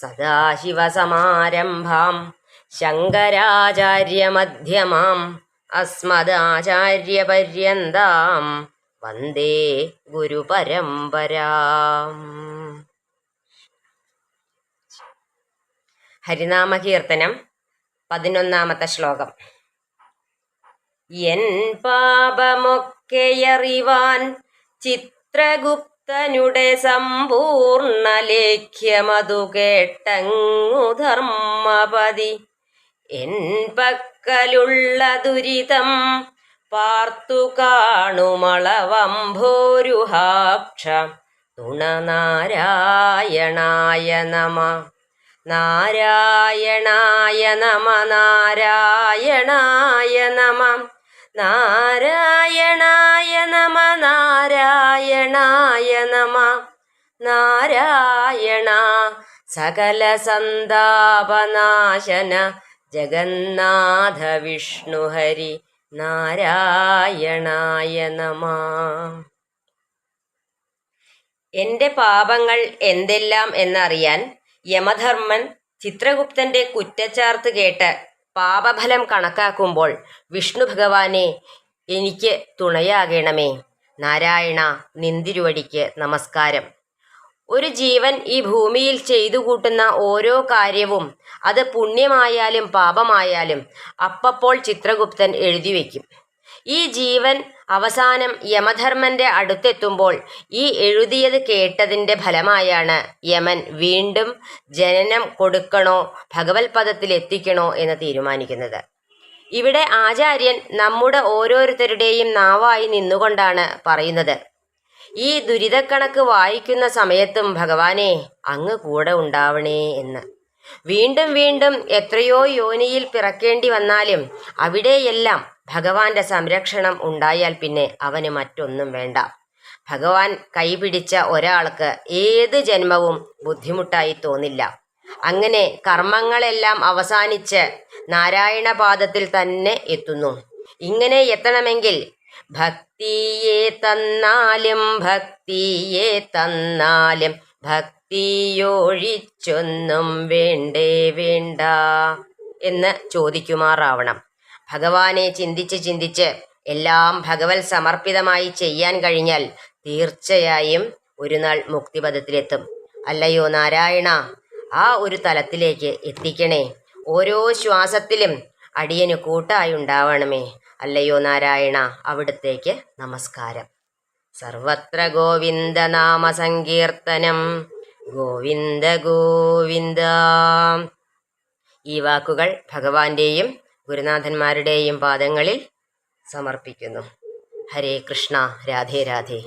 സദാശിവസമാരംഭാം ശങ്കരാചാര്യമധ്യമാം അസ്മദാചാര്യപര്യന്താം വന്ദേ ഗുരുപരമ്പരാം. ഹരിനാമകീർത്തനം പതിനൊന്നാമത്തെ ശ്ലോകം. എൻ പാപമൊക്കെയറിവാൻ ചിത്രഗുപ്തനുടെ സമ്പൂർണ ലേഖ്യമതു കേട്ടങ്ങു ധർമ്മപതി. എൻ പക്കലുള്ള ദുരിതം പാർത്തു കാണുമളവംഭോരുഹാക്ഷ തുണനാരായണായ നമ. നാരായണായ നമ നാരായണായ നമ. നാരായണായ നമ നാരായണായ നമ നാരായണ സകല സന്താപനാശന ജഗന്നാഥ വിഷ്ണു ഹരി നാരായണായ നമ. എന്റെ പാപങ്ങൾ എന്തെല്ലാം എന്നറിയാൻ യമധർമ്മൻ ചിത്രഗുപ്തന്റെ കുറ്റച്ചാർത്ത് കേട്ട് പാപഫലം കണക്കാക്കുമ്പോൾ വിഷ്ണു ഭഗവാനെ എനിക്ക് തുണയാകണമേ. നാരായണ നിന്തിരുവടിക്ക് നമസ്കാരം. ഒരു ജീവൻ ഈ ഭൂമിയിൽ ചെയ്തു കൂട്ടുന്ന ഓരോ കാര്യവും അത് പുണ്യമായാലും പാപമായാലും അപ്പപ്പോൾ ചിത്രഗുപ്തൻ എഴുതി വയ്ക്കും. ഈ ജീവൻ അവസാനം യമധർമ്മന്റെ അടുത്തെത്തുമ്പോൾ ഈ എഴുതിയത് കേട്ടതിന്റെ ഫലമായാണ് യമൻ വീണ്ടും ജനനം കൊടുക്കണോ ഭഗവത്പദത്തിൽ എത്തിക്കണോ എന്ന് തീരുമാനിക്കുന്നത്. ഇവിടെ ആചാര്യൻ നമ്മുടെ ഓരോരുത്തരുടെയും നാവായി നിന്നുകൊണ്ടാണ് പറയുന്നത്. ഈ ദുരിതക്കണക്ക് വായിക്കുന്ന സമയത്തും ഭഗവാനെ അങ്ങ് കൂടെ ഉണ്ടാവണേ എന്ന്. വീണ്ടും വീണ്ടും എത്രയോ യോനിയിൽ പിറക്കേണ്ടി വന്നാലും അവിടെയെല്ലാം ഭഗവാന്റെ സംരക്ഷണം ഉണ്ടായാൽ പിന്നെ അവന് മറ്റൊന്നും വേണ്ട. ഭഗവാൻ കൈപിടിച്ച ഒരാൾക്ക് ഏത് ജന്മവും ബുദ്ധിമുട്ടായി തോന്നില്ല. അങ്ങനെ കർമ്മങ്ങളെല്ലാം അവസാനിച്ച് നാരായണപാദത്തിൽ തന്നെ എത്തുന്നു. ഇങ്ങനെ എത്തണമെങ്കിൽ ഭക്തിയെ തന്നാലും ഭക്തിയെ തന്നാലും ഭക്തിയൊഴിച്ചൊന്നും വേണ്ടേ വേണ്ട എന്ന് ചോദിക്കുമാറാവണം. ഭഗവാനെ ചിന്തിച്ച് ചിന്തിച്ച് എല്ലാം ഭഗവത് സമർപ്പിതമായി ചെയ്യാൻ കഴിഞ്ഞാൽ തീർച്ചയായും ഒരു നാൾ മുക്തിപഥത്തിലെത്തും. അല്ലയോ നാരായണ? ആ ഒരു തലത്തിലേക്ക് എത്തിക്കണേ. ഓരോ ശ്വാസത്തിലും അടിയന് കൂട്ടായി ഉണ്ടാവണമേ. അല്ലയോ നാരായണ അവിടത്തേക്ക് നമസ്കാരം. സർവത്ര ഗോവിന്ദ നാമ സങ്കീർത്തനം ഗോവിന്ദ ഗോവിന്ദ. ഈ വാക്കുകൾ ഭഗവാന്റെയും ഗുരുനാഥന്മാരുടെയും പാദങ്ങളിൽ സമർപ്പിക്കുന്നു. ഹരേ കൃഷ്ണ രാധേ രാധേ.